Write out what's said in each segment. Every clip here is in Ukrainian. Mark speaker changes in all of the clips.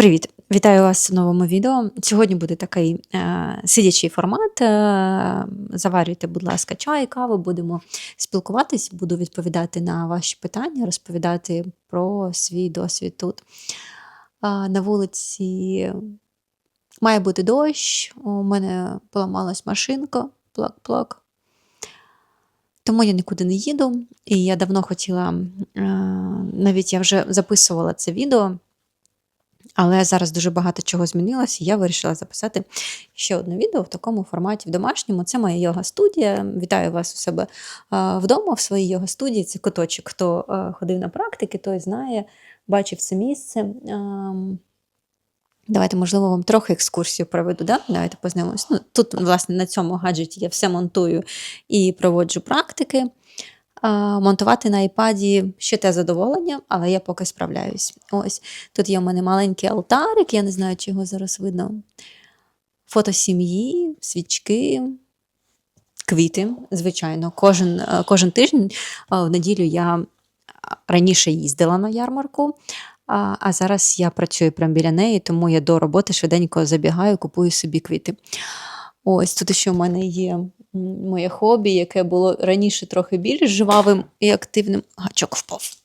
Speaker 1: Привіт! Вітаю вас в новому відео. Сьогодні буде такий е, сидячий формат. Е, заварюйте, будь ласка, чай, каву, будемо спілкуватись, буду відповідати на ваші питання, розповідати про свій досвід тут. Е, на вулиці має бути дощ, у мене поламалась машинка, плак-плак. Тому я нікуди не їду, і я давно хотіла, е, навіть я вже записувала це відео. Але зараз дуже багато чого змінилося, і я вирішила записати ще одне відео в такому форматі в домашньому. Це моя йога-студія. Вітаю вас у себе вдома, в своїй йога-студії. Це куточок, хто ходив на практики, той знає, бачив це місце. Давайте, можливо, вам трохи екскурсію проведу. Да? Давайте познайомимося. Ну, Тут, власне, на цьому гаджеті я все монтую і проводжу практики. Монтувати на iPad ще те задоволення, але я поки справляюсь. Ось Тут є у мене маленький алтарик, я не знаю, чи його зараз видно. Фото сім'ї, свічки, квіти, звичайно. Кожен кожен тиждень в неділю я раніше їздила на ярмарку, а зараз я працюю прямо біля неї, тому я до роботи швиденько забігаю, купую собі квіти. Ось тут ще в мене є моє хобі, яке було раніше трохи більш жвавим і активним. Гачок впав.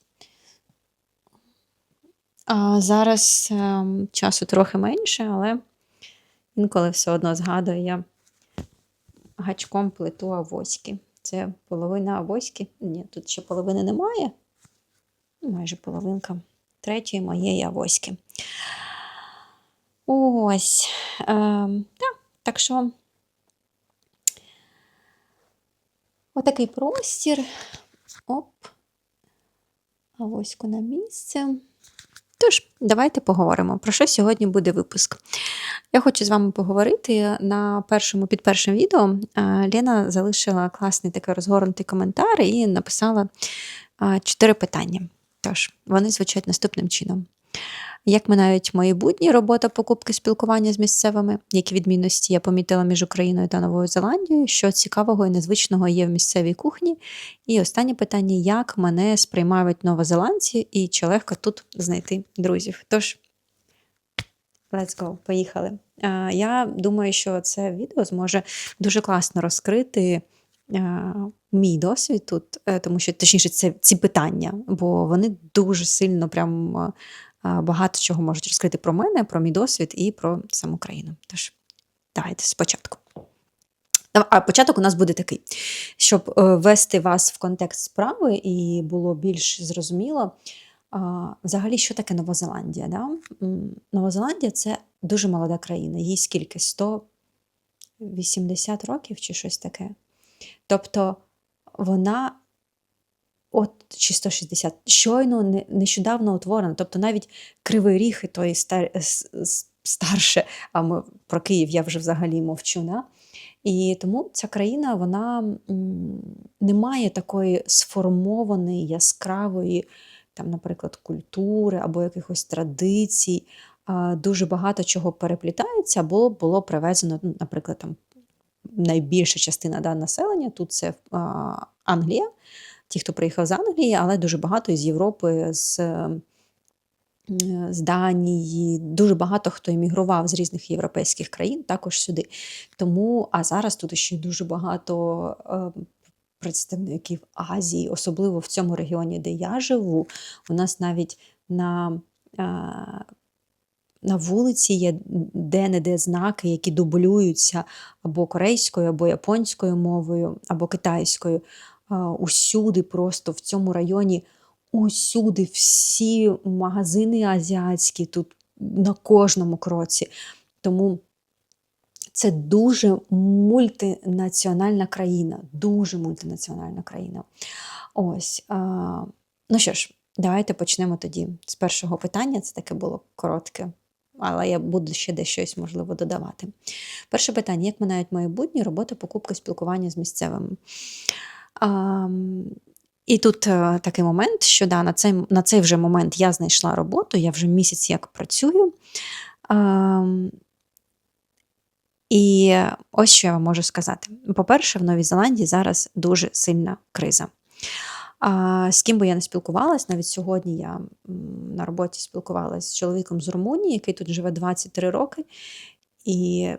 Speaker 1: А Зараз е, часу трохи менше, але інколи все одно згадую я гачком плиту авоськи. Це половина авоськи. Ні, тут ще половини немає. Майже половинка третьої моєї авоськи. Ось. Е, так, так що. Отакий простір. Оп. А ось на місце. Тож, давайте поговоримо, про що сьогодні буде випуск. Я хочу з вами поговорити на першому, під першим відео. Лена залишила класний такий розгорнутий коментар і написала чотири питання. Тож, вони звучать наступним чином. Як минають мої будні робота покупки спілкування з місцевими, які відмінності я помітила між Україною та Новою Зеландією, що цікавого і незвичного є в місцевій кухні? І останнє питання: як мене сприймають новозеландці і чи легко тут знайти друзів? Тож, let's go, поїхали. Я думаю, що це відео зможе дуже класно розкрити. Мій досвід тут, е, тому що точніше це ці питання, бо вони дуже сильно прям багато чого можуть розкрити про мене, про мій досвід і про саму країну. Тож, давайте спочатку. А початок у нас буде такий, щоб е, ввести вас в контекст справи і було більш зрозуміло. Взагалі, що таке Нова Зеландія? Да? Нова Зеландія це дуже молода країна, їй скільки? 180 років чи щось таке. Тобто вона от чи 160, щойно нещодавно утворено. Тобто навіть Кривий Ріг і той стар, старше, а ми про Київ я вже взагалі мовчу. Да? І тому ця країна вона не має такої сформованої, яскравої, там, наприклад, культури або якихось традицій. Дуже багато чого переплітається, або було привезено, ну, наприклад, там найбільша частина да, населення тут це Англія ті, хто приїхав з Англії, але дуже багато з Європи, з з Данії, дуже багато хто емігрував з різних європейських країн, також сюди. Тому, а зараз тут ще дуже багато е, представників Азії, особливо в цьому регіоні, де я живу. У нас навіть на е, на вулиці є де-не-де знаки, які дублюються або корейською, або японською мовою, або китайською усюди, просто в цьому районі, усюди всі магазини азіатські тут на кожному кроці. Тому це дуже мультинаціональна країна, дуже мультинаціональна країна. Ось. Ну що ж, давайте почнемо тоді з першого питання. Це таке було коротке. Але я буду ще дещось, можливо, додавати. Перше питання: як минають мої будні робота, покупки, спілкування з місцевими? А, І тут а, е, такий момент, що да, на цей на цей вже момент я знайшла роботу, я вже місяць як працюю. А, І ось що я вам можу сказати. По-перше, в Новій Зеландії зараз дуже сильна криза. А з ким би я не спілкувалась, навіть сьогодні я на роботі спілкувалася з чоловіком з Румунії, який тут живе 23 роки. І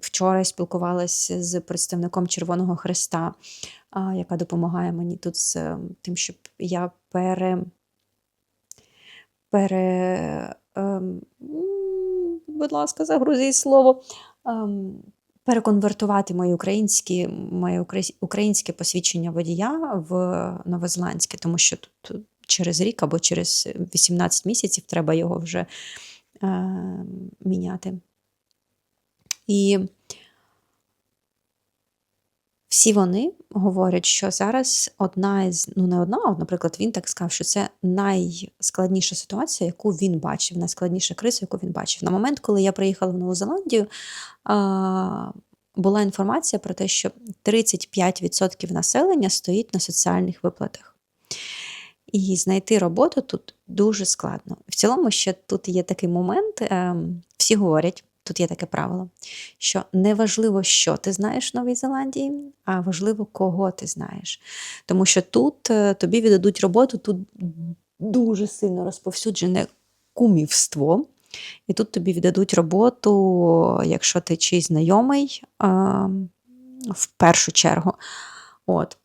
Speaker 1: вчора я спілкувалася з представником Червоного Хреста, яка допомагає мені тут з е, тим, щоб я пере. пере ем, будь ласка, загрузіть слово. ем, переконвертувати мої українські, моє українське посвідчення водія в новозеландське, тому що тут через рік або через 18 місяців треба його вже е, міняти. І всі вони говорять, що зараз одна із, ну не одна, наприклад, він так сказав, що це найскладніша ситуація, яку він бачив, найскладніша криза, яку він бачив. На момент, коли я приїхала в Нову Зеландію, була інформація про те, що 35% населення стоїть на соціальних виплатах. І знайти роботу тут дуже складно. В цілому, ще тут є такий момент, ем, всі говорять, тут є таке правило, що не важливо, що ти знаєш в Новій Зеландії, а важливо, кого ти знаєш. Тому що тут е, тобі віддадуть роботу, тут дуже сильно розповсюджене кумівство. І тут тобі віддадуть роботу, якщо ти чийсь знайомий, в першу чергу. От.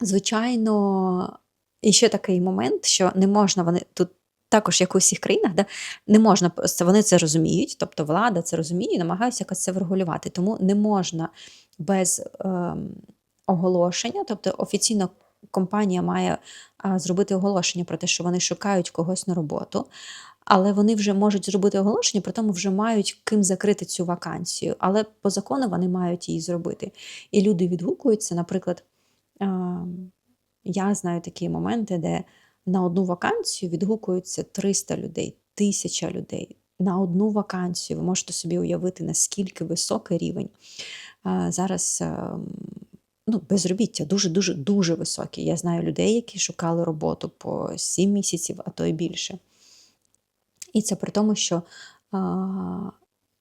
Speaker 1: Звичайно, і ще такий момент, що не можна вони тут. Також, як у всіх країнах, да, не можна вони це розуміють, тобто влада це розуміє намагаються якось це врегулювати. Тому не можна без ем, оголошення, тобто офіційно компанія має а, зробити оголошення про те, що вони шукають когось на роботу, але вони вже можуть зробити оголошення, при тому вже мають ким закрити цю вакансію. Але по закону вони мають її зробити. І люди відгукуються, наприклад. ем, я знаю такі моменти, де на одну вакансію відгукуються 300 людей, 1000 людей. На одну вакансію ви можете собі уявити, наскільки високий рівень. Зараз ем, ну, безробіття дуже-дуже дуже високе. Я знаю людей, які шукали роботу по 7 місяців, а то й більше. І це при тому, що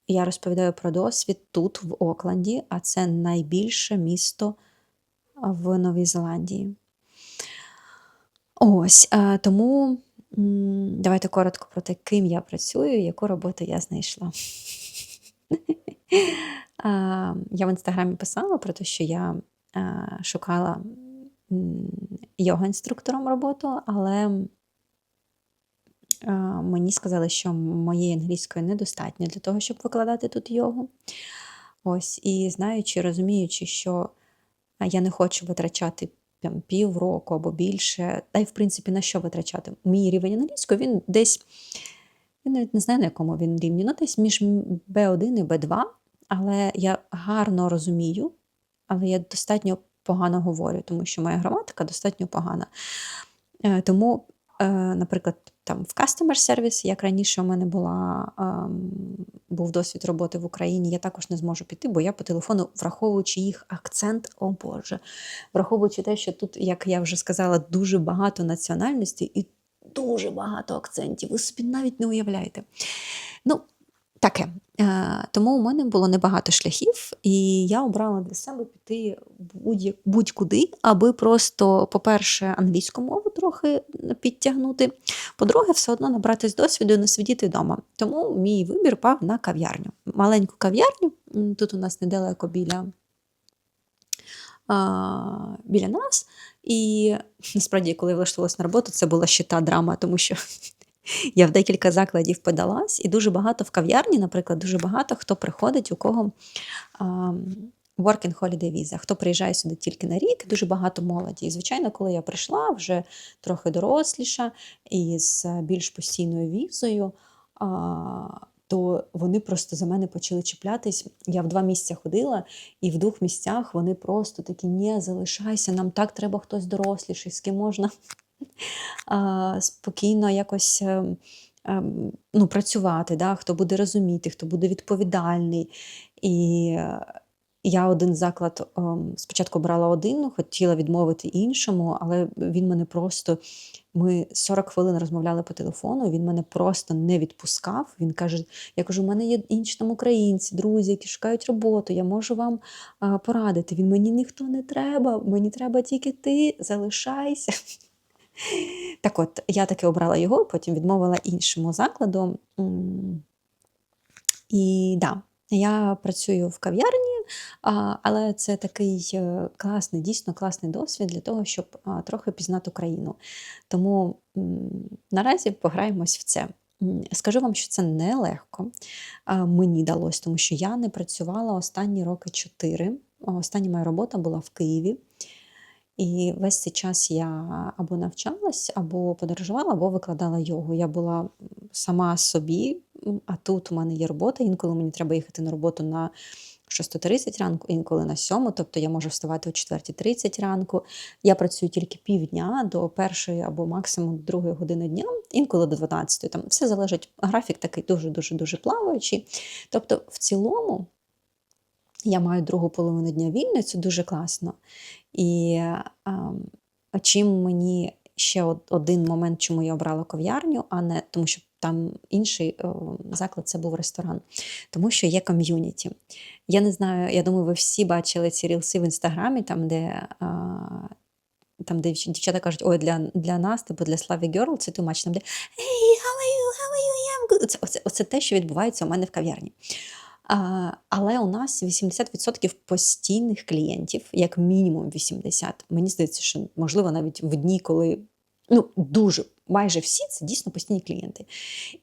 Speaker 1: я розповідаю про досвід тут, в Окленді, а це найбільше місто в Новій Зеландії. Ось, а, тому давайте коротко про те, ким я працюю, яку роботу я знайшла. Я в інстаграмі писала про те, що я шукала м, йога-інструктором роботу, але мені сказали, що моєї англійської недостатньо для того, щоб викладати тут йогу. Ось, і знаючи, розуміючи, що я не хочу витрачати там, півроку або більше, та й в принципі на що витрачати? Мій рівень англійської він десь, я навіть не знаю, на якому він рівні, ну десь між B1 і B2, але я гарно розумію, але я достатньо погано говорю, тому що моя граматика достатньо погана. Е, Тому, наприклад, там в customer service, як раніше у мене була, ем, був досвід роботи в Україні, я також не зможу піти, бо я по телефону, враховуючи їх акцент, о Боже, враховуючи те, що тут, як я вже сказала, дуже багато національностей і дуже багато акцентів. Ви собі навіть не уявляєте. Ну, таке. Е, Тому у мене було небагато шляхів, і я обрала для себе піти будь- будь-куди, аби просто, по-перше, англійську мову трохи підтягнути. По-друге, все одно набратись досвіду і не сидіти вдома. Тому мій вибір пав на кав'ярню. Маленьку кав'ярню. Тут у нас недалеко біля біля нас. І насправді, коли я влаштувалася на роботу, це була ще та драма, тому що я в декілька закладів подалась, і дуже багато в кав'ярні, наприклад, дуже багато хто приходить, у кого а, working holiday visa, хто приїжджає сюди тільки на рік, дуже багато молоді. І, звичайно, коли я прийшла вже трохи доросліша і з більш постійною візою, а, то вони просто за мене почали чіплятись. Я в два місця ходила, і в двох місцях вони просто такі: ні, залишайся, нам так треба хтось доросліший, з ким можна спокійно якось ем, ем, ну, працювати, да? хто буде розуміти, хто буде відповідальний. І е, я один заклад спочатку брала один, хотіла відмовити іншому, але він мене просто. Ми 40 хвилин розмовляли по телефону, він мене просто не відпускав. Він каже: я кажу, у мене є інші там українці, друзі, які шукають роботу, я можу вам порадити. Він мені ніхто не треба, мені треба тільки ти, залишайся. Так от, я таки обрала його, потім відмовила іншому закладу. І да, я працюю в кав'ярні, але це такий е, класний, дійсно класний досвід для того, щоб трохи пізнати Україну. Тому наразі пограємось в це. Скажу вам, що це нелегко. Мені далось, тому що я не працювала останні роки чотири. Остання моя робота була в Києві. І весь цей час я або навчалась, або подорожувала, або викладала йогу. Я була сама собі, а тут у мене є робота. Інколи мені треба їхати на роботу на 6.30 ранку, інколи на 7, тобто я можу вставати о 4.30 ранку. Я працюю тільки півдня до першої або максимум другої години дня, інколи до 12. Там все залежить. Графік такий дуже дуже дуже плаваючий. Тобто, в цілому. Я маю другу половину дня вільної, це дуже класно. І ем, чим мені ще один момент, чому я обрала ков'ярню, а не тому, що там інший заклад це був ресторан, тому що є ком'юніті. Я не знаю, я думаю, ви всі бачили ці рілси в інстаграмі, там, де. а, Там, де дівчата кажуть, ой, для, для нас, типу для Славі Girl, це much. Там, де Hey, how are you? How are you? I'm оце, оце те, що відбувається у мене в кав'ярні. Але у нас 80% постійних клієнтів, як мінімум 80. Мені здається, що можливо навіть в дні, коли ну дуже майже всі це дійсно постійні клієнти.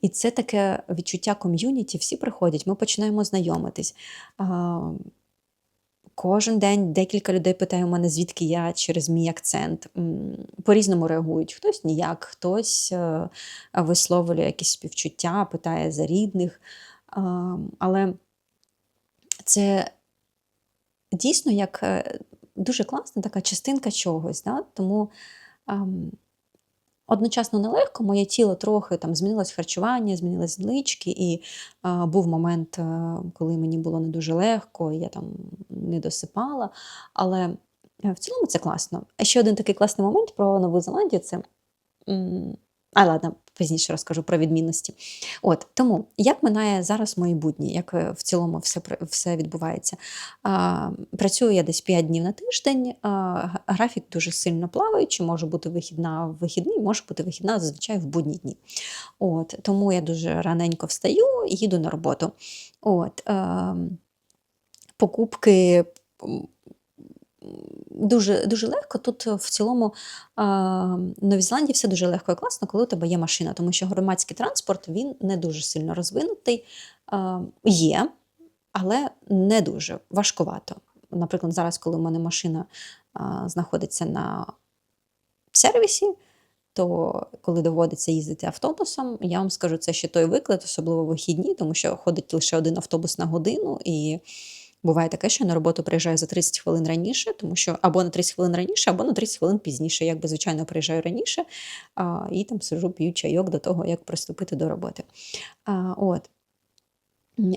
Speaker 1: І це таке відчуття ком'юніті. Всі приходять, ми починаємо знайомитись. Кожен день декілька людей питає у мене, звідки я через мій акцент. По-різному реагують. Хтось ніяк, хтось е, висловлює якісь співчуття, питає за рідних. Але це дійсно як е, дуже класна така частинка чогось. Да? Тому ам, одночасно нелегко, моє тіло трохи там змінилось харчування, змінились злички, і а, був момент, е, коли мені було не дуже легко, я там не досипала. Але е, в цілому це класно. А ще один такий класний момент про Нову Зеландію це. А, ладно, пізніше розкажу про відмінності. От тому як минає зараз мої будні, як е, в цілому все все відбувається. А, працюю я десь 5 днів на тиждень. А, графік дуже сильно плаваючий, може бути вихідна в вихідний, може бути вихідна зазвичай в будні дні. От тому я дуже раненько встаю і їду на роботу. От, ем, покупки. Дуже, дуже легко. Тут е, в цілому а, в Новій Зеландії все дуже легко і класно, коли у тебе є машина, тому що громадський транспорт він не дуже сильно розвинутий. Є, але не дуже важкувато. Наприклад, зараз, коли у мене машина знаходиться на сервісі, то коли доводиться їздити автобусом, я вам скажу, це ще той виклад, особливо вихідні, тому що ходить лише один автобус на годину, і буває таке, що я на роботу приїжджаю за 30 хвилин раніше, тому що або на 30 хвилин раніше, або на 30 хвилин пізніше. Якби звичайно приїжджаю раніше а, і там сижу, п'ю чайок до того, як приступити до роботи. А, от.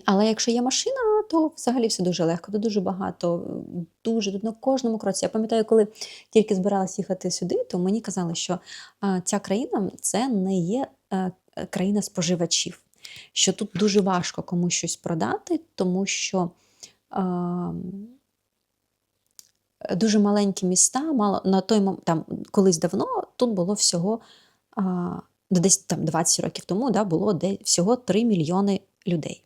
Speaker 1: Але якщо є машина, то взагалі все дуже легко, тут дуже багато, дуже на кожному кроці. Я пам'ятаю, коли тільки збиралась їхати сюди, то мені казали, що а, ця країна це не є е, е, країна споживачів, що тут дуже важко комусь щось продати, тому що а, дуже маленькі міста, мало на той момент, там колись давно тут було всього ну, десь там 20 років тому да, було де, всього 3 мільйони людей.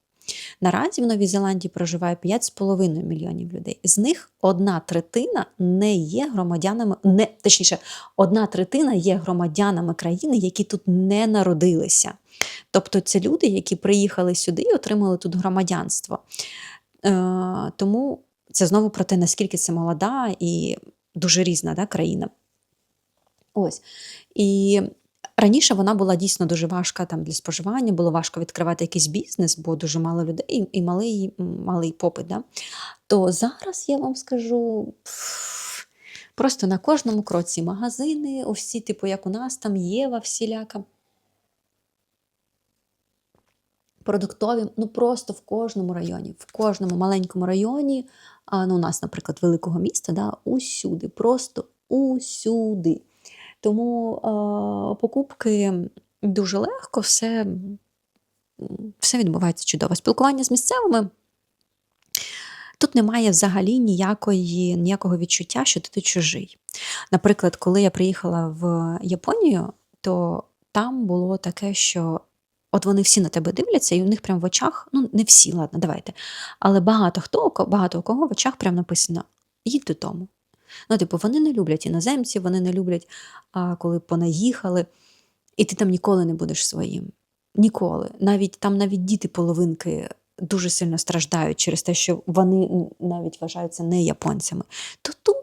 Speaker 1: Наразі в Новій Зеландії проживає 5,5 мільйонів людей. З них одна третина не є громадянами, не точніше, одна третина є громадянами країни, які тут не народилися. Тобто це люди, які приїхали сюди і отримали тут громадянство. Е, тому це знову про те, наскільки це молода і дуже різна да, країна. Ось. І раніше вона була дійсно дуже важка там для споживання, було важко відкривати якийсь бізнес, бо дуже мало людей і, малий, малий попит. Да? То зараз я вам скажу. Просто на кожному кроці магазини, усі, типу, як у нас, там Єва всіляка. Продуктові, ну просто в кожному районі, в кожному маленькому районі, а, ну, у нас, наприклад, великого міста, да, усюди, просто усюди. Тому е, покупки дуже легко, все, все відбувається чудово. Спілкування з місцевими. Тут немає взагалі ніякої, ніякого відчуття, що ти чужий. Наприклад, коли я приїхала в Японію, то там було таке, що от вони всі на тебе дивляться, і у них прямо в очах, ну не всі, ладно, давайте. Але багато хто, багато у кого в очах прямо написано: їдь додому. Ну, типу, вони не люблять іноземців, вони не люблять, а, коли понаїхали, і ти там ніколи не будеш своїм. Ніколи. Навіть там навіть діти половинки дуже сильно страждають через те, що вони навіть вважаються не японцями. То тут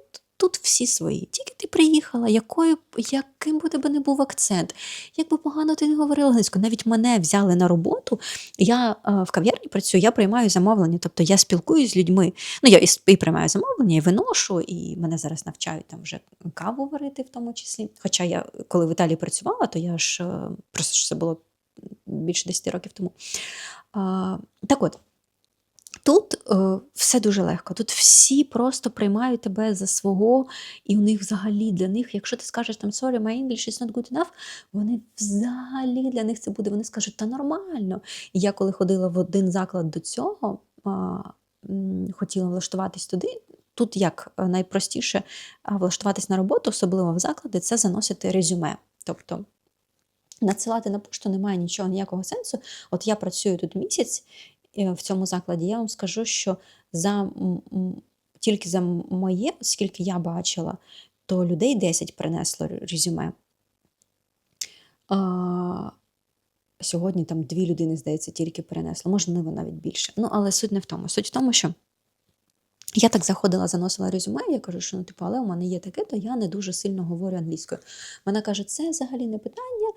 Speaker 1: тут всі свої. Тільки ти приїхала, якою, яким би тебе не був акцент, як би погано ти не говорила англійською. Навіть мене взяли на роботу. Я е, в кав'ярні працюю, я приймаю замовлення, тобто я спілкуюся з людьми. Ну, я і, і приймаю замовлення, і виношу, і мене зараз навчають там вже каву варити в тому числі. Хоча я, коли в Італії працювала, то я ж е, просто це було більше 10 років тому. А, Так от. Тут е, все дуже легко. Тут всі просто приймають тебе за свого, і у них взагалі для них, якщо ти скажеш там sorry, my English is not good enough, вони взагалі для них це буде. Вони скажуть, та нормально. І я коли ходила в один заклад до цього, а, хотіла влаштуватись туди. Тут як е, найпростіше влаштуватись на роботу, особливо в заклади, це заносити резюме. Тобто надсилати на пошту немає нічого, ніякого сенсу. От я працюю тут місяць, в цьому закладі, я вам скажу, що за тільки за моє, скільки я бачила, то людей 10 принесло резюме. А, Сьогодні там дві людини, здається, тільки перенесло, можливо, навіть більше. Ну, але суть не в тому. Суть в тому, що я так заходила, заносила резюме, я кажу, що ну, типу, але у мене є таке, то я не дуже сильно говорю англійською. Вона каже, це взагалі не питання.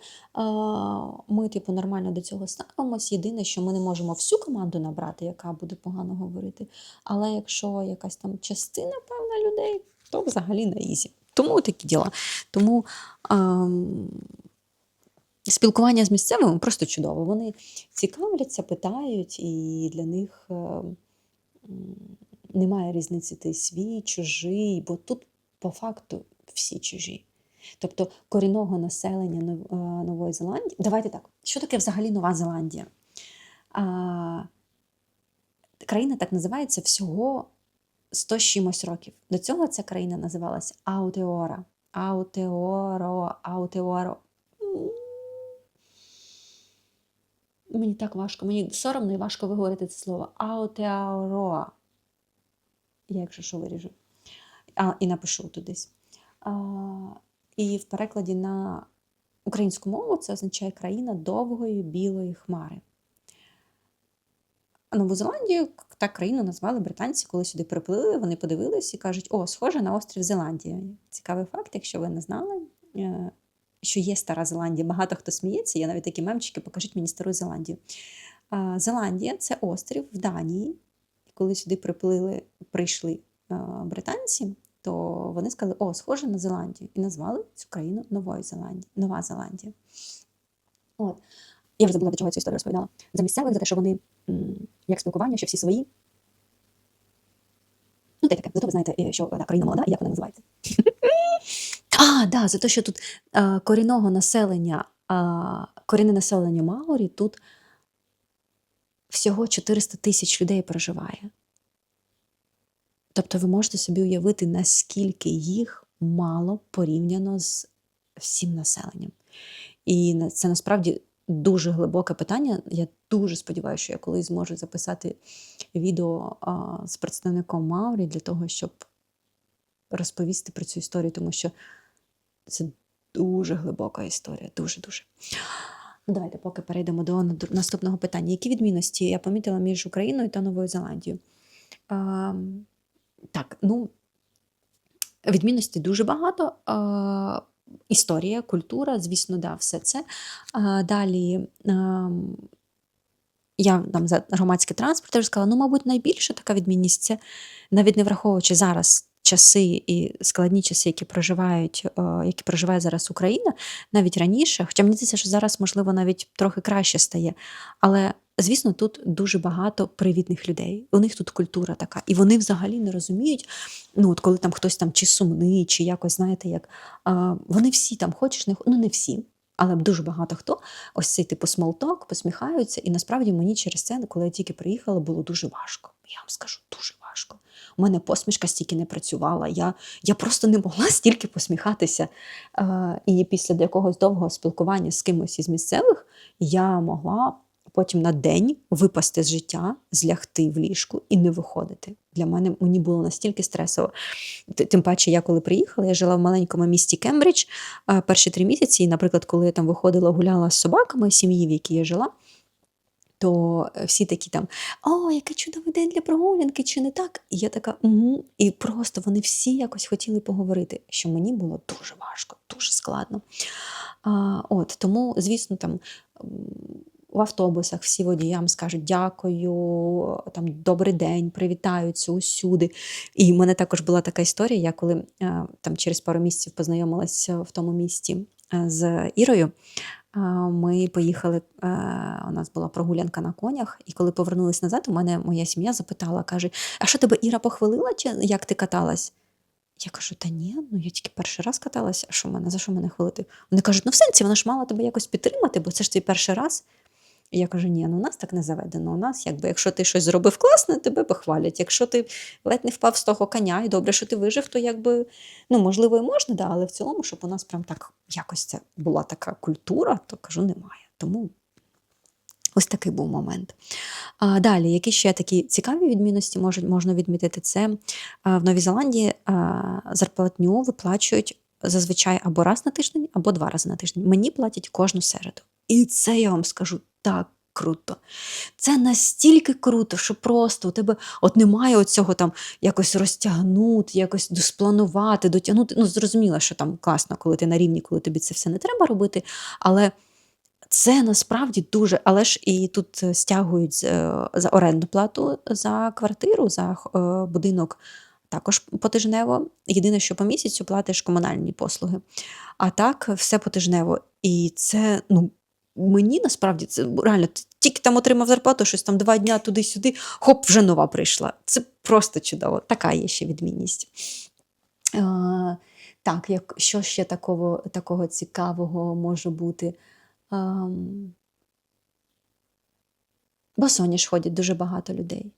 Speaker 1: Ми, типу, нормально до цього ставимось. Єдине, що ми не можемо всю команду набрати, яка буде погано говорити. Але якщо якась там частина певна людей, то взагалі на ізі. Тому такі діла. Тому а, спілкування з місцевими просто чудово. Вони цікавляться, питають, і для них. А, немає різниці ти свій, чужий, бо тут по факту всі чужі. Тобто корінного населення е, Нової Зеландії. Давайте так, що таке взагалі Нова Зеландія? А, Країна так називається всього 100 чимось років. До цього ця країна називалася Аутеора. Аутеоро, Аутеоро. Мені так важко, мені соромно і важко виговорити це слово. Аутеороа. Я, якщо що виріжу, а, і напишу тудись. А, І в перекладі на українську мову це означає країна довгої білої хмари. Нову Зеландію так країну назвали британці, коли сюди приплили, вони подивились і кажуть, о, схоже на острів Зеландія. Цікавий факт, якщо ви не знали, е, що є Стара Зеландія. Багато хто сміється, є навіть такі мемчики, покажіть мені Стару Зеландію. Зеландія це острів в Данії, коли сюди приплили, прийшли британці, то вони сказали, о, схоже на Зеландію, і назвали цю країну Новою Зеландією, Нова Зеландія. От. Я вже забула, до чого я цю історію розповідала. За місцевих, за те, що вони як спілкування, що всі свої. Ну, те таке, зато ви знаєте, що да, країна молода і як вона називається. А, да, за те, що тут а, корінного населення, а, корінне населення Маорі тут всього 400 тисяч людей проживає. Тобто ви можете собі уявити, наскільки їх мало порівняно з всім населенням. І це насправді дуже глибоке питання. Я дуже сподіваюся, що я колись зможу записати відео з представником Маурі для того, щоб розповісти про цю історію, тому що це дуже глибока історія. Дуже-дуже. Ну, давайте поки перейдемо до наступного питання. Які відмінності я помітила між Україною та Новою Зеландією? А, Так, ну, відмінностей дуже багато. А, Історія, культура, звісно, да, все це. А, Далі а, я там за громадський транспорт я вже сказала, ну, мабуть, найбільша така відмінність це навіть не враховуючи зараз часи і складні часи, які проживають, е, які проживає зараз Україна, навіть раніше, хоча мені здається, що зараз, можливо, навіть трохи краще стає. Але Звісно, тут дуже багато привітних людей. У них тут культура така, і вони взагалі не розуміють. Ну, от коли там хтось там чи сумний, чи якось, знаєте, як вони всі там хочеш, не ну не всі, але дуже багато хто ось цей типу смолток, посміхаються. І насправді мені через це, коли я тільки приїхала, було дуже важко. Я вам скажу, дуже важко. У мене посмішка стільки не працювала. Я, я просто не могла стільки посміхатися. Е, і після якогось довгого спілкування з кимось із місцевих я могла потім на день випасти з життя, злягти в ліжку і не виходити. Для мене мені було настільки стресово. Тим паче, я коли приїхала, я жила в маленькому місті Кембридж перші три місяці. І, наприклад, коли я там виходила, гуляла з собаками сім'ї, в якій я жила, то е, всі такі там: о, який чудовий день для прогулянки, чи не так? І я така, угу. І просто вони всі якось хотіли поговорити, що мені було дуже важко, дуже складно. А, от, тому, звісно, там. В автобусах всі водіям скажуть дякую, там добрий день, привітаються усюди. І в мене також була така історія. Я коли е, там через пару місяців познайомилася в тому місті е, з Ірою. Ми поїхали, е, у нас була прогулянка на конях, і коли повернулись назад, у мене моя сім'я запитала, каже: А що тебе Іра похвалила, чи як ти каталась? Я кажу, та ні, ну я тільки перший раз каталася, а що мене, за що мене хвалити? Вони кажуть, ну в сенсі, вона ж мала тебе якось підтримати, бо це ж твій перший раз. Я кажу, ні, ну у нас так не заведено. У нас, якби, якщо ти щось зробив класно, тебе похвалять. Якщо ти ледь не впав з того коня, і добре, що ти вижив, то якби, ну, можливо, і можна, да, але в цілому, щоб у нас прям так якось це була така культура, то кажу, немає. Тому ось такий був момент. А, далі, які ще такі цікаві відмінності можуть, можна відмітити, це а, в Новій Зеландії а, зарплатню виплачують зазвичай або раз на тиждень, або два рази на тиждень. Мені платять кожну середу. І це я вам скажу так круто. Це настільки круто, що просто у тебе от немає оцього там якось розтягнути, якось спланувати, дотягнути. Ну, зрозуміло, що там класно, коли ти на рівні, коли тобі це все не треба робити. Але це насправді дуже, але ж і тут е, стягують е, за орендну плату за квартиру, за е, будинок також потижнево. Єдине, що по місяцю платиш комунальні послуги. А так, все потижнево. І це, ну, мені насправді це реально тільки там отримав зарплату, щось там два дня туди-сюди, хоп, вже нова прийшла. Це просто чудово. Така є ще відмінність. Е, так, як, що ще такого, такого цікавого може бути? Ем, Босоніж ходять дуже багато людей.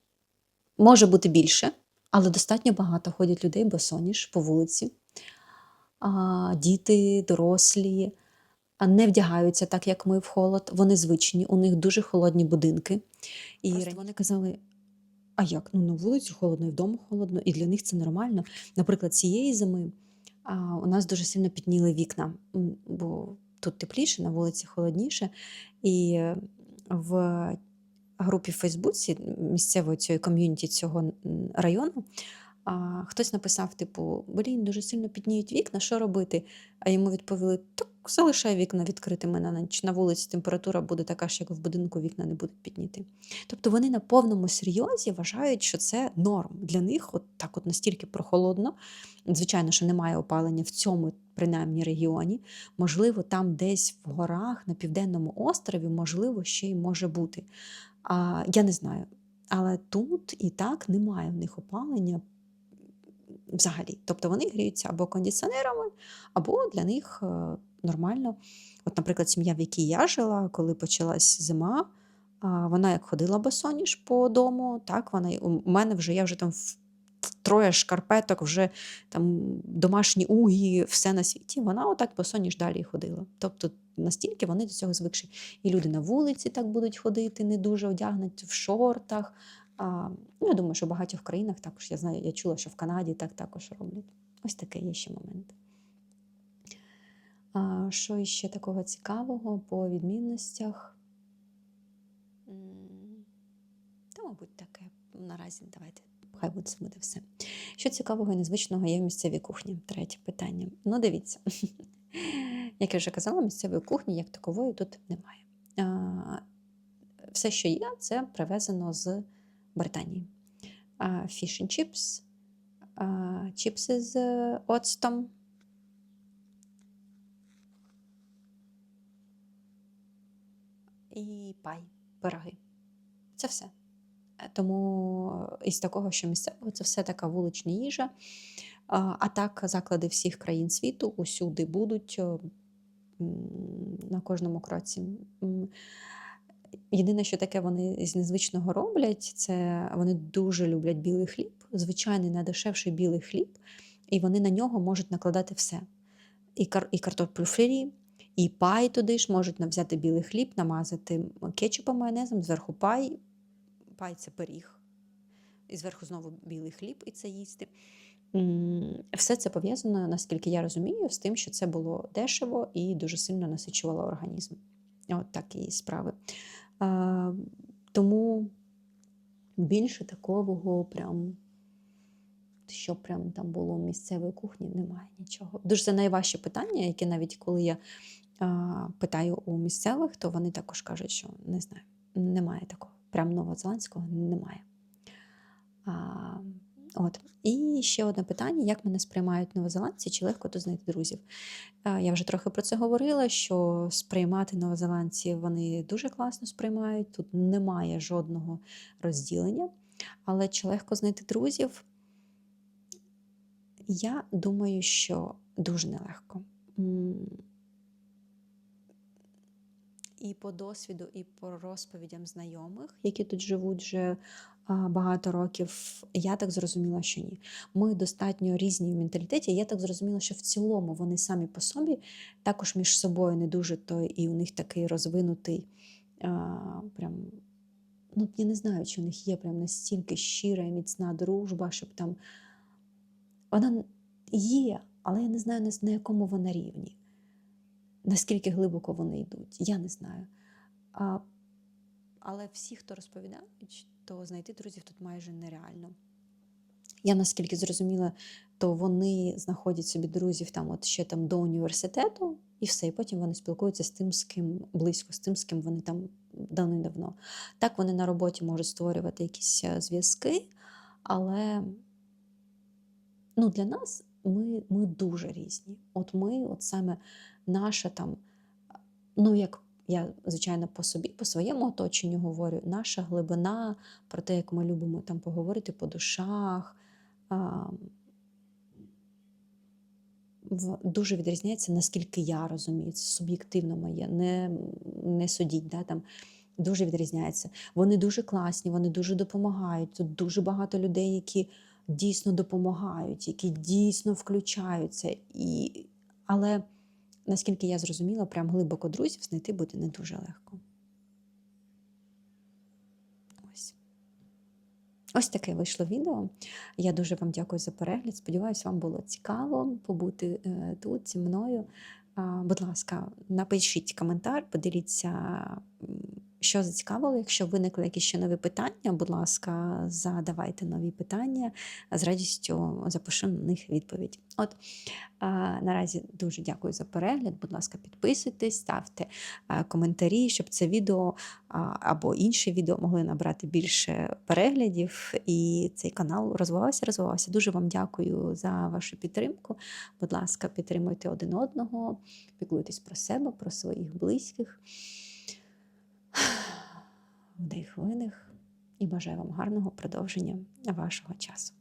Speaker 1: Може бути більше, але достатньо багато ходять людей босоніж по вулиці. А, діти, дорослі не вдягаються так, як ми в холод. Вони звичні, у них дуже холодні будинки. І
Speaker 2: Просто
Speaker 1: вони казали: а як? Ну на вулиці холодно, і вдома холодно, і для них це нормально. Наприклад, цієї зими а, у нас дуже сильно підніли вікна, бо тут тепліше, на вулиці холодніше. І е, в групі в Фейсбуці місцевої цієї ком'юніті цього району. А, хтось написав, типу, блін, дуже сильно підніють вікна, що робити? А йому відповіли: так залишай вікна відкритими на ніч. На вулиці температура буде така ж, як в будинку, вікна не будуть підніти. Тобто вони на повному серйозі вважають, що це норм. Для них от так от настільки прохолодно. Звичайно, що немає опалення в цьому, принаймні, регіоні. Можливо, там десь в горах на південному острові, можливо, ще й може бути. А, я не знаю. Але тут і так немає в них опалення взагалі. Тобто вони гріються або кондиціонерами, або для них е, нормально. От, наприклад, сім'я, в якій я жила, коли почалась зима, вона як ходила босоніж по дому, так вона у мене вже я вже там в троє шкарпеток, вже там домашні угі, все на світі. Вона отак босоніж далі ходила. Тобто настільки вони до цього звикші. І люди на вулиці так будуть ходити, не дуже одягнуті в шортах. Ну, я думаю, що в багатьох країнах також я знаю, я чула, що в Канаді так також роблять. Ось такий є ще момент. А, що іще такого цікавого по відмінностях? Та, мабуть, таке. Наразі давайте. Хай буде буде все. Що цікавого і незвичного є в місцевій кухні? Третє питання. Ну, дивіться. Як я вже казала, місцевої кухні як такової тут немає. Все, що є, це привезено з Британії. Fish and chips, чіпси з оцтом. І пай, пироги. Це все. Е, Тому із такого, що місцевого, це все така вулична їжа. А а так, заклади всіх країн світу усюди будуть е, на кожному кроці. Єдине, що таке вони з незвичного роблять, це вони дуже люблять білий хліб, звичайний найдешевший білий хліб, і вони на нього можуть накладати все. І, кар, і картоплю фрі, і пай туди ж можуть взяти білий хліб, намазати кетчупом, майонезом, зверху пай. Пай це пиріг. І зверху знову білий хліб, і це їсти. Все це пов'язано, наскільки я розумію, з тим, що це було дешево і дуже сильно насичувало організм. От такі справи. Тому більше такого прям. Що прям там було в місцевої кухні, немає нічого. Дуже це найважче питання, яке навіть коли я а, питаю у місцевих, то вони також кажуть, що не знаю, немає такого. Прям новозеландського немає. А, от. І ще одне питання: як мене сприймають новозеландці, чи легко тут знайти друзів? Я вже трохи про це говорила: що сприймати новозеландці вони дуже класно сприймають, тут немає жодного розділення. Але чи легко знайти друзів? Я думаю, що дуже нелегко. І по досвіду, і по розповідям знайомих, які тут живуть вже багато років, я так зрозуміла, що ні. Ми достатньо різні в менталітеті. Я так зрозуміла, що в цілому вони самі по собі також між собою не дуже то, і у них такий розвинутий, прям, ну я не знаю, чи у них є прям настільки щира і міцна дружба, щоб там. Вона є, але я не знаю, на якому вона рівні, наскільки глибоко вони йдуть, я не знаю. А, Але всі, хто розповідають, то знайти друзів тут майже нереально. Я наскільки зрозуміла, то вони знаходять собі друзів там от ще там до університету, і все, і потім вони спілкуються з тим, з ким близько, з тим, з ким вони там давно. Так вони на роботі можуть створювати якісь зв'язки, але ну, для нас ми ми дуже різні. От ми, от саме наша там, ну як я, звичайно, по собі, по своєму оточенню говорю, наша глибина про те, як ми любимо там поговорити по душах. Дуже відрізняється, наскільки я розумію, це суб'єктивно моє, не не судіть. Да, там, Дуже відрізняється. Вони дуже класні, вони дуже допомагають. Тут дуже багато людей, які дійсно допомагають, які дійсно включаються. І... Але наскільки я зрозуміла, прям глибоко друзів знайти буде не дуже легко. Ось. Таке вийшло відео. Я дуже вам дякую за перегляд. Сподіваюсь, вам було цікаво побути е, тут зі мною. Будь ласка, напишіть коментар, поділіться що зацікавило, якщо виникли якісь ще нові питання, будь ласка, задавайте нові питання, з радістю запишу на них відповідь. От наразі дуже дякую за перегляд. Будь ласка, підписуйтесь, ставте коментарі, щоб це відео або інші відео могли набрати більше переглядів, і цей канал розвивався, розвивався. Дуже вам дякую за вашу підтримку. Будь ласка, підтримуйте один одного, піклуйтесь про себе, про своїх близьких. Вдих, видих і бажаю вам гарного продовження вашого часу.